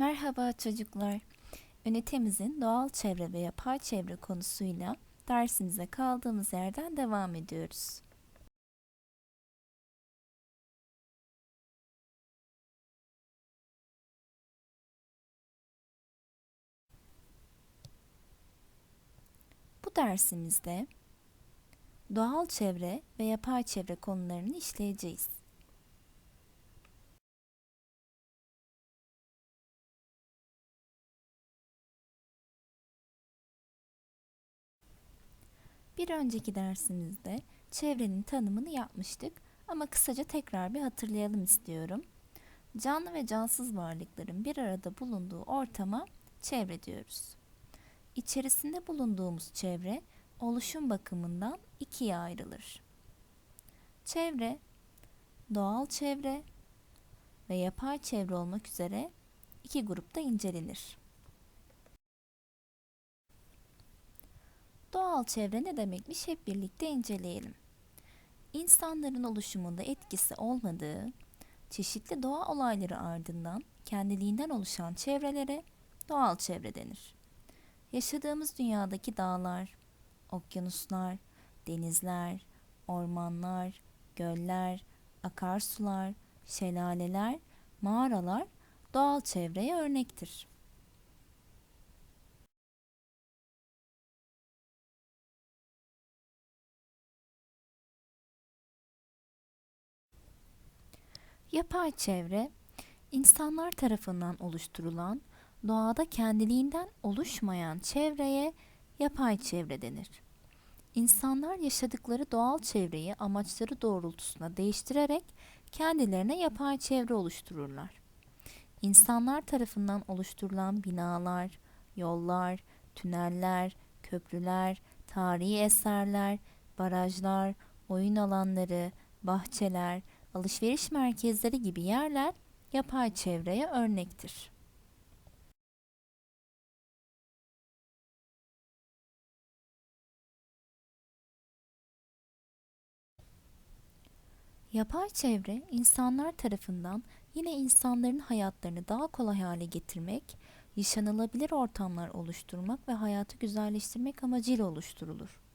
Merhaba çocuklar. Ünitemizin doğal çevre ve yapay çevre konusuyla dersimize kaldığımız yerden devam ediyoruz. Bu dersimizde doğal çevre ve yapay çevre konularını işleyeceğiz. Bir önceki dersimizde çevrenin tanımını yapmıştık ama kısaca tekrar bir hatırlayalım istiyorum. Canlı ve cansız varlıkların bir arada bulunduğu ortama çevre diyoruz. İçerisinde bulunduğumuz çevre oluşum bakımından ikiye ayrılır. Çevre, doğal çevre ve yapay çevre olmak üzere iki grupta incelenir. Doğal çevre ne demekmiş hep birlikte inceleyelim. İnsanların oluşumunda etkisi olmadığı, çeşitli doğa olayları ardından kendiliğinden oluşan çevrelere doğal çevre denir. Yaşadığımız dünyadaki dağlar, okyanuslar, denizler, ormanlar, göller, akarsular, şelaleler, mağaralar doğal çevreye örnektir. Yapay çevre, insanlar tarafından oluşturulan, doğada kendiliğinden oluşmayan çevreye yapay çevre denir. İnsanlar yaşadıkları doğal çevreyi amaçları doğrultusunda değiştirerek kendilerine yapay çevre oluştururlar. İnsanlar tarafından oluşturulan binalar, yollar, tüneller, köprüler, tarihi eserler, barajlar, oyun alanları, bahçeler, alışveriş merkezleri gibi yerler yapay çevreye örnektir. Yapay çevre insanlar tarafından yine insanların hayatlarını daha kolay hale getirmek, yaşanılabilir ortamlar oluşturmak ve hayatı güzelleştirmek amacıyla oluşturulur.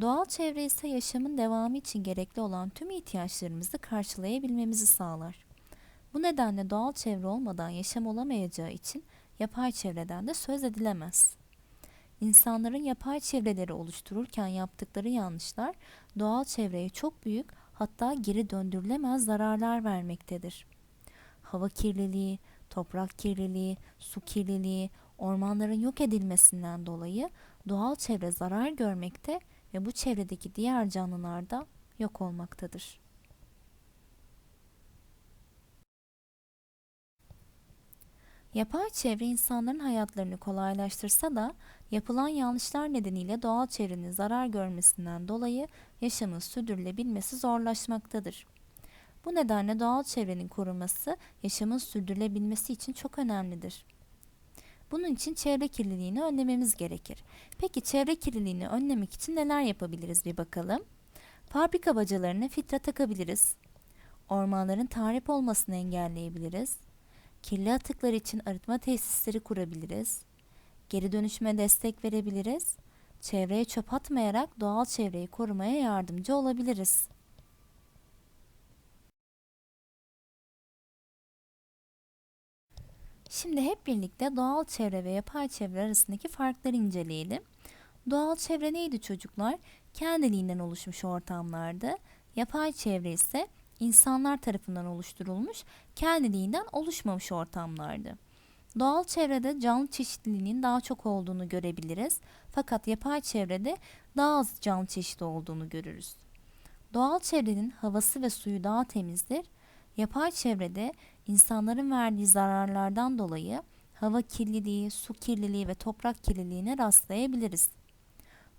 Doğal çevre ise yaşamın devamı için gerekli olan tüm ihtiyaçlarımızı karşılayabilmemizi sağlar. Bu nedenle doğal çevre olmadan yaşam olamayacağı için yapay çevreden de söz edilemez. İnsanların yapay çevreleri oluştururken yaptıkları yanlışlar doğal çevreye çok büyük hatta geri döndürülemez zararlar vermektedir. Hava kirliliği, toprak kirliliği, su kirliliği, ormanların yok edilmesinden dolayı doğal çevre zarar görmekte ve bu çevredeki diğer canlılar da yok olmaktadır. Yapay çevre insanların hayatlarını kolaylaştırsa da yapılan yanlışlar nedeniyle doğal çevrenin zarar görmesinden dolayı yaşamın sürdürülebilmesi zorlaşmaktadır. Bu nedenle doğal çevrenin korunması yaşamın sürdürülebilmesi için çok önemlidir. Bunun için çevre kirliliğini önlememiz gerekir. Peki çevre kirliliğini önlemek için neler yapabiliriz bir bakalım. Fabrika bacalarına filtre takabiliriz. Ormanların tahrip olmasını engelleyebiliriz. Kirli atıklar için arıtma tesisleri kurabiliriz. Geri dönüşüme destek verebiliriz. Çevreye çöp atmayarak doğal çevreyi korumaya yardımcı olabiliriz. Şimdi hep birlikte doğal çevre ve yapay çevre arasındaki farkları inceleyelim. Doğal çevre neydi çocuklar? Kendiliğinden oluşmuş ortamlardı. Yapay çevre ise insanlar tarafından oluşturulmuş, kendiliğinden oluşmamış ortamlardı. Doğal çevrede canlı çeşitliliğinin daha çok olduğunu görebiliriz. Fakat yapay çevrede daha az canlı çeşidi olduğunu görürüz. Doğal çevrenin havası ve suyu daha temizdir. Yapay çevrede insanların verdiği zararlardan dolayı hava kirliliği, su kirliliği ve toprak kirliliğine rastlayabiliriz.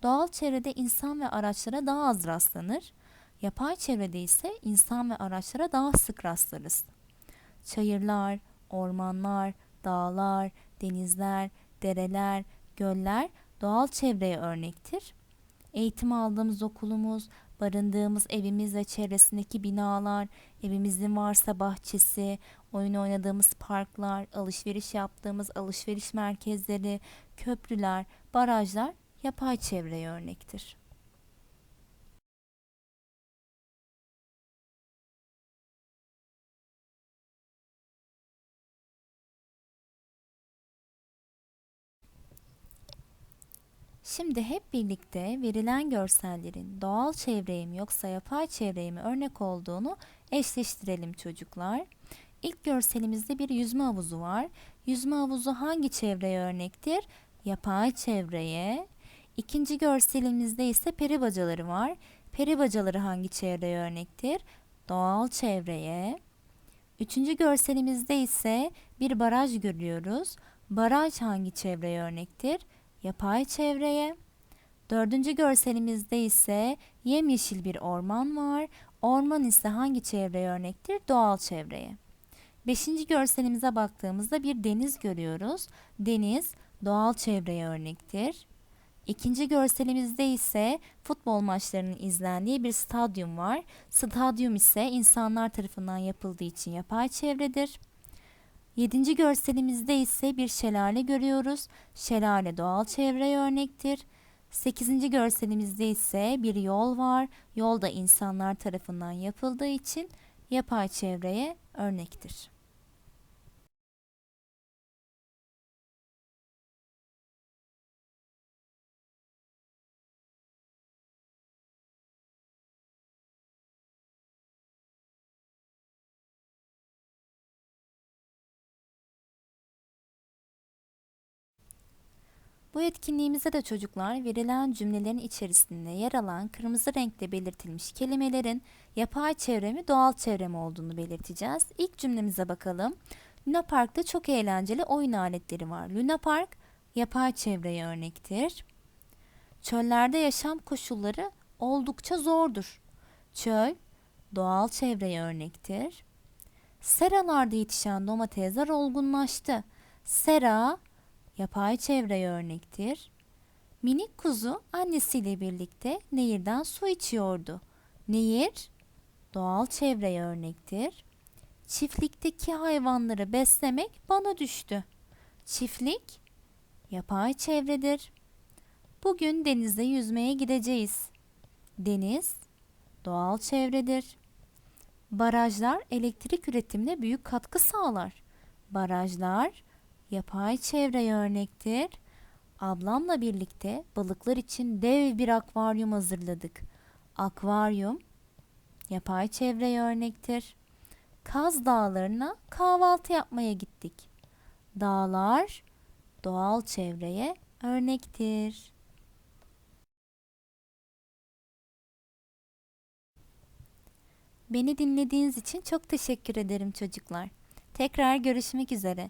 Doğal çevrede insan ve araçlara daha az rastlanır. Yapay çevrede ise insan ve araçlara daha sık rastlarız. Çayırlar, ormanlar, dağlar, denizler, dereler, göller doğal çevreye örnektir. Eğitim aldığımız okulumuz, barındığımız evimiz ve çevresindeki binalar, evimizin varsa bahçesi, oyun oynadığımız parklar, alışveriş yaptığımız alışveriş merkezleri, köprüler, barajlar yapay çevreye örnektir. Şimdi hep birlikte verilen görsellerin doğal çevreye mi yoksa yapay çevreye mi örnek olduğunu eşleştirelim çocuklar. İlk görselimizde bir yüzme havuzu var. Yüzme havuzu hangi çevreye örnektir? Yapay çevreye. İkinci görselimizde ise peri bacaları var. Peri bacaları hangi çevreye örnektir? Doğal çevreye. Üçüncü görselimizde ise bir baraj görüyoruz. Baraj hangi çevreye örnektir? Yapay çevreye. Dördüncü görselimizde ise yemyeşil bir orman var. Orman ise hangi çevreye örnektir? Doğal çevreye. Beşinci görselimize baktığımızda bir deniz görüyoruz. Deniz doğal çevreye örnektir. İkinci görselimizde ise futbol maçlarının izlendiği bir stadyum var. Stadyum ise insanlar tarafından yapıldığı için yapay çevredir. Yedinci görselimizde ise bir şelale görüyoruz. Şelale doğal çevreye örnektir. Sekizinci görselimizde ise bir yol var. Yol da insanlar tarafından yapıldığı için yapay çevreye örnektir. Bu etkinliğimizde de çocuklar verilen cümlelerin içerisinde yer alan kırmızı renkle belirtilmiş kelimelerin yapay çevre mi doğal çevre mi olduğunu belirteceğiz. İlk cümlemize bakalım. Luna Park'ta çok eğlenceli oyun aletleri var. Luna Park yapay çevreye örnektir. Çöllerde yaşam koşulları oldukça zordur. Çöl doğal çevreye örnektir. Seralarda yetişen domatesler olgunlaştı. Sera yapay çevreye örnektir. Minik kuzu annesiyle birlikte nehirden su içiyordu. Nehir doğal çevreye örnektir. Çiftlikteki hayvanları beslemek bana düştü. Çiftlik yapay çevredir. Bugün denize yüzmeye gideceğiz. Deniz doğal çevredir. Barajlar elektrik üretimine büyük katkı sağlar. Barajlar yapay çevreye örnektir. Ablamla birlikte balıklar için dev bir akvaryum hazırladık. Akvaryum yapay çevreye örnektir. Kaz Dağları'na kahvaltı yapmaya gittik. Dağlar doğal çevreye örnektir. Beni dinlediğiniz için çok teşekkür ederim çocuklar. Tekrar görüşmek üzere.